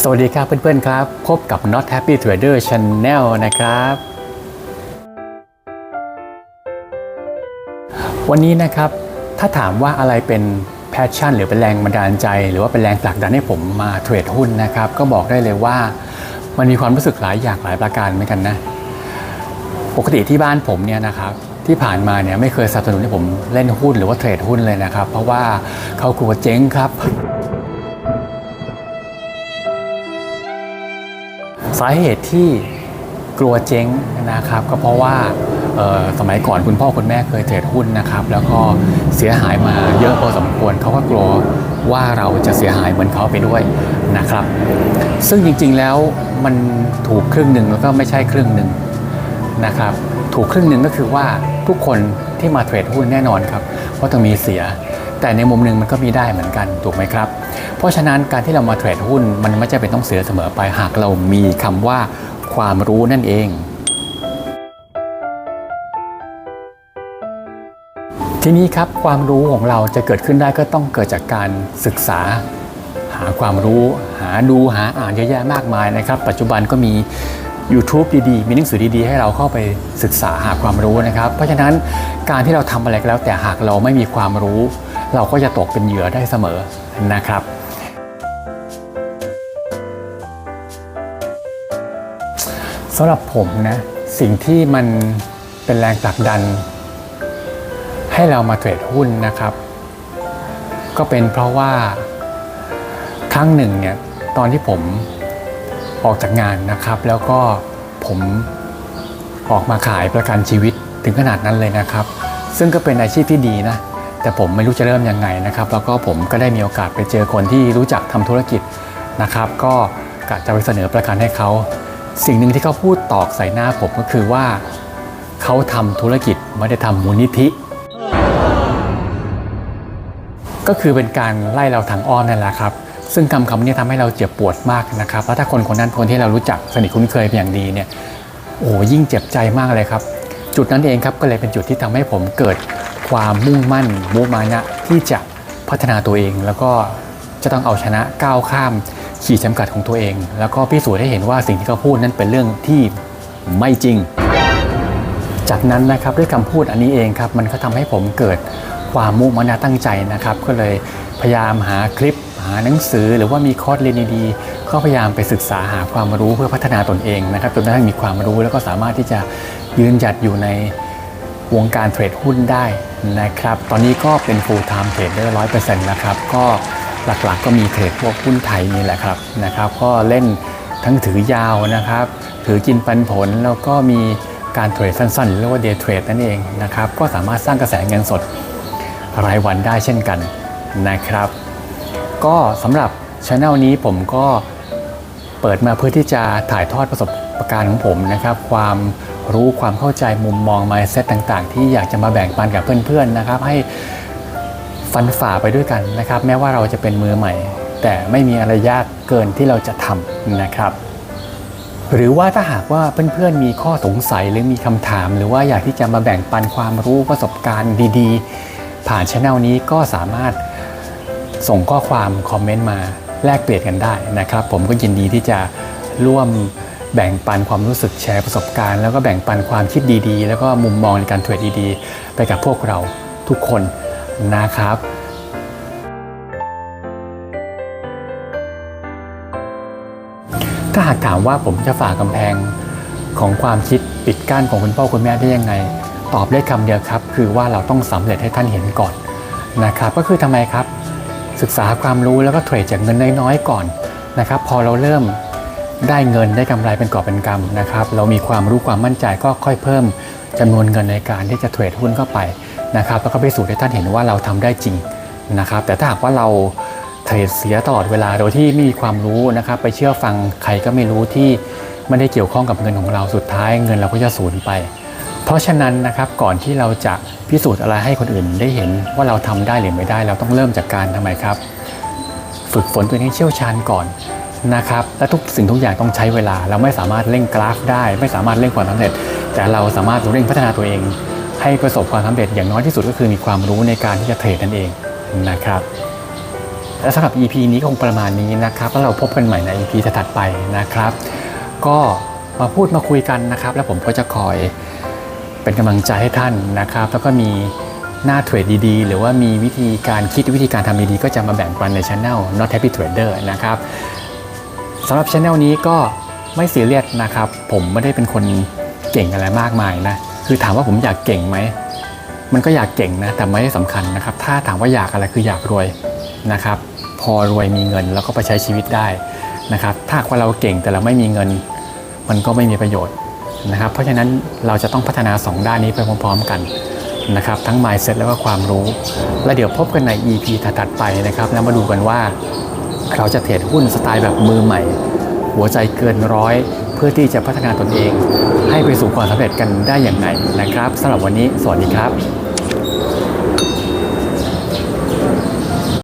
สวัสดีครับเพื่อนๆครับ พบกับ Not Happy Trader Channel นะครับ วันนี้นะครับ ถ้าถามว่าอะไรเป็นแพชชั่นหรือเป็นแรงบันดาลใจ หรือว่าเป็นแรงผลักดันให้ผมมาเทรดหุ้นนะครับ ก็บอกได้เลยว่ามันมีความรู้สึกหลายอย่างหลายประการเหมือนกันนะ ปกติที่บ้านผมเนี่ยนะครับที่ผ่านมาเนี่ยไม่เคยสนับสนุนให้ผมเล่นหุ้นหรือว่าเทรดหุ้นเลยนะครับ เพราะว่าเขากลัวเจ๊งครับ สาเหตุที่กลัวเจ๊งนะครับก็เพราะว่าสมัยก่อนคุณพ่อคุณแม่เคยเทรดหุ้นนะครับ แล้วก็เสียหายมาเยอะพอสมควรเขาก็กลัวว่าเราจะเสียหายเหมือนเขาไปด้วยนะครับ ซึ่งจริงๆแล้วมันถูกครึ่งหนึ่งแล้วก็ไม่ใช่ครึ่งหนึ่งนะครับถูกครึ่งหนึ่งก็คือว่าทุกคนที่มาเทรดหุ้นแน่นอนครับว่าต้องมีเสีย แต่ในมุมหนึ่งมันก็มีได้เหมือนกันถูกไหมครับ เพราะฉะนั้นการที่เรามาเทรดหุ้นมันไม่จำเป็นต้องเสียเสมอไปหากเรามีคำว่าความรู้นั่นเอง ทีนี้ครับความรู้ของเราจะเกิดขึ้นได้ก็ต้องเกิดจากการศึกษาหาความรู้หาดูหาอ่านเยอะแยะมากมายนะครับ ปัจจุบันก็มี YouTube ดีๆ มีหนังสือดีๆ ให้เราเข้าไปศึกษาหาความรู้นะครับ เพราะฉะนั้นการที่เราทำอะไรก็แล้วแต่หากเราไม่มีความรู้ เราก็จะตกเป็นเหยื่อได้เสมอนะครับ สำหรับผมนะสิ่งที่มันเป็นแรงผลักดัน ให้เรามาเทรดหุ้นนะครับ ก็เป็นเพราะว่าครั้งหนึ่งเนี่ยตอนที่ผมออกจากงานนะครับ แล้วก็ผมออกมาขายประกันชีวิตถึงขนาดนั้นเลยนะครับ ซึ่งก็เป็นอาชีพที่ดีนะ แต่ผมไม่รู้จะเริ่มยังไงนะครับ แล้วก็ผมก็ได้มีโอกาสไปเจอคนที่รู้จักทำธุรกิจนะครับ ก็กะจะไปเสนอประกันให้เขา สิ่งหนึ่งที่เขาพูดตอกใส่หน้าผมก็คือว่าเขาทำธุรกิจไม่ได้ทำมูลนิธิ ก็คือเป็นการไล่เราทางอ้อมนั่นแหละครับซึ่งคำคำนี้ทำให้เราเจ็บปวดมากนะครับ แล้วถ้าคนคนนั้นคนที่เรารู้จักสนิทคุ้นเคยเป็นอย่างดีเนี่ย โอ้ยิ่งเจ็บใจมากเลยครับ จุดนั้นเองครับก็เลยเป็นจุดที่ทำให้ผมเกิดความมุ่งมั่นมุมานะที่จะพัฒนาตัวเอง แล้วก็จะต้องเอาชนะก้าวข้ามขีดจำกัดของตัวเอง แล้วก็พิสูจน์ให้เห็นว่าสิ่งที่เขาพูดนั้นเป็นเรื่องที่ไม่จริง จากนั้นนะครับด้วยคำพูดอันนี้เองครับมันก็ทำให้ผมเกิดความมุ่งมั่นตั้งใจนะครับ ก็เลยพยายามหาคลิปหาหนังสือหรือว่ามีคอร์สเรียนดีๆ ก็พยายามไปศึกษาหาความรู้เพื่อพัฒนาตนเองนะครับจนกระทั่งมีความรู้แล้วก็สามารถที่จะยืนหยัดอยู่ในวงการเทรดหุ้นได้นะครับ ตอนนี้ก็เป็น full time trader 100%นต์นะครับ ก็หลักๆก็มีเทรดพวกหุ้นไทยนี่แหละครับนะครับ ก็เล่นทั้งถือยาวนะครับ ถือกินปันผลแล้วก็มีการเทรดสั้นๆหรือว่า day trade นั่นเองนะครับ ก็สามารถสร้างกระแสเงินสดรายวันได้เช่นกันนะครับ ก็สำหรับช anel นี้ผมก็ เปิดมาเพื่อที่จะถ่ายทอดประสบการณ์ของผมนะครับ ความรู้ความเข้าใจมุมมอง mindset ต่างๆ ที่อยากจะมาแบ่งปันกับเพื่อนๆนะครับ ให้ฟันฝ่าไปด้วยกันนะครับ แม้ว่าเราจะเป็นมือใหม่ แต่ไม่มีอะไรยากเกินที่เราจะทำนะครับหรือว่าถ้าหากว่าเพื่อนๆมีข้อสงสัยหรือมีคำถาม หรือว่าอยากที่จะมาแบ่งปันความรู้ประสบการณ์ดีๆ ผ่านช anel นี้ก็สามารถส่งข้อความคอมเมนต์มา แลกเปลี่ยนกันได้นะครับ ผมก็ยินดีที่จะร่วมแบ่งปันความรู้สึกแชร์ประสบการณ์ แล้วก็แบ่งปันความคิดดีๆ แล้วก็มุมมองในการเทรดดีๆ ไปกับพวกเราทุกคนนะครับถ้าหากถามว่าผมจะฝ่ากำแพงของความคิดปิดกั้นของคุณพ่อคุณแม่ได้ยังไง ตอบได้คำเดียวครับ คือว่าเราต้องสำเร็จให้ท่านเห็นก่อนนะครับ ก็คือทำไมครับ ศึกษาความรู้แล้วก็เทรดจากเงินน้อยๆก่อนนะครับ พอเราเริ่มได้เงินได้กำไรเป็นกอบเป็นกำนะครับ เรามีความรู้ความมั่นใจก็ค่อยเพิ่มจำนวนเงินในการที่จะเทรดหุ้นเข้าไปนะครับ แล้วก็พิสูจน์ให้ท่านเห็นว่าเราทำได้จริงนะครับ แต่ถ้าหากว่าเราเทรดเสียตลอดเวลาโดยที่ไม่มีความรู้นะครับ ไปเชื่อฟังใครก็ไม่รู้ที่ไม่ได้เกี่ยวข้องกับเงินของเราสุดท้าย เงินเราก็จะสูญไป เพราะฉะนั้นนะครับก่อนที่เราจะพิสูจน์อะไรให้คนอื่นได้เห็นว่าเราทำได้หรือไม่ได้ เราต้องเริ่มจากการทำไมครับ ฝึกฝนตัวเองให้เชี่ยวชาญก่อนนะครับและทุกสิ่งทุกอย่างต้องใช้เวลา เราไม่สามารถเร่งกราฟได้ ไม่สามารถเร่งความสำเร็จ แต่เราสามารถเร่งพัฒนาตัวเอง ให้ประสบความสำเร็จอย่างน้อยที่สุดก็คือมีความรู้ในการที่จะเทรดนั่นเองนะครับและสำหรับ EP นี้คงประมาณนี้นะครับแล้วเราพบกันใหม่ใน EP ถัดไปนะครับ ก็มาพูดมาคุยกันนะครับ แล้วผมก็จะคอย เป็นกำลังใจให้ท่านนะครับ แล้วก็มีหน้าเทรดดีๆ หรือว่ามีวิธีการคิดวิธีการทำดีๆ ก็จะมาแบ่งปันในช anel not happy trader นะครับสำหรับช anel นี้ก็ไม่ซียเรียสนะครับ ผมไม่ได้เป็นคนเก่งอะไรมากมายนะ คือถามว่าผมอยากเก่งไหม มันก็อยากเก่งนะ แต่ไม่ได้สำคัญนะครับ ถ้าถามว่าอยากอะไรคืออยากรวยนะครับ พอรวยมีเงินแล้วก็ไปใช้ชีวิตได้นะครับ ถ้าหากว่าเราเก่งแต่เราไม่มีเงิน มันก็ไม่มีประโยชน์ นะครับ เพราะฉะนั้นเราจะต้องพัฒนา 2 ด้านนี้ไปพร้อม ๆ กันนะครับ ทั้ง mindset แล้วก็ความรู้ แล้วเดี๋ยวพบกันใน EP ถัดๆไปนะครับ แล้วมาดูกันว่าเราจะเทรดหุ้นสไตล์แบบมือใหม่ หัวใจเกินร้อยเพื่อที่จะพัฒนาตนเอง ให้ไปสู่ความสำเร็จกันได้อย่างไรนะครับสำหรับวันนี้ สวัสดีครับ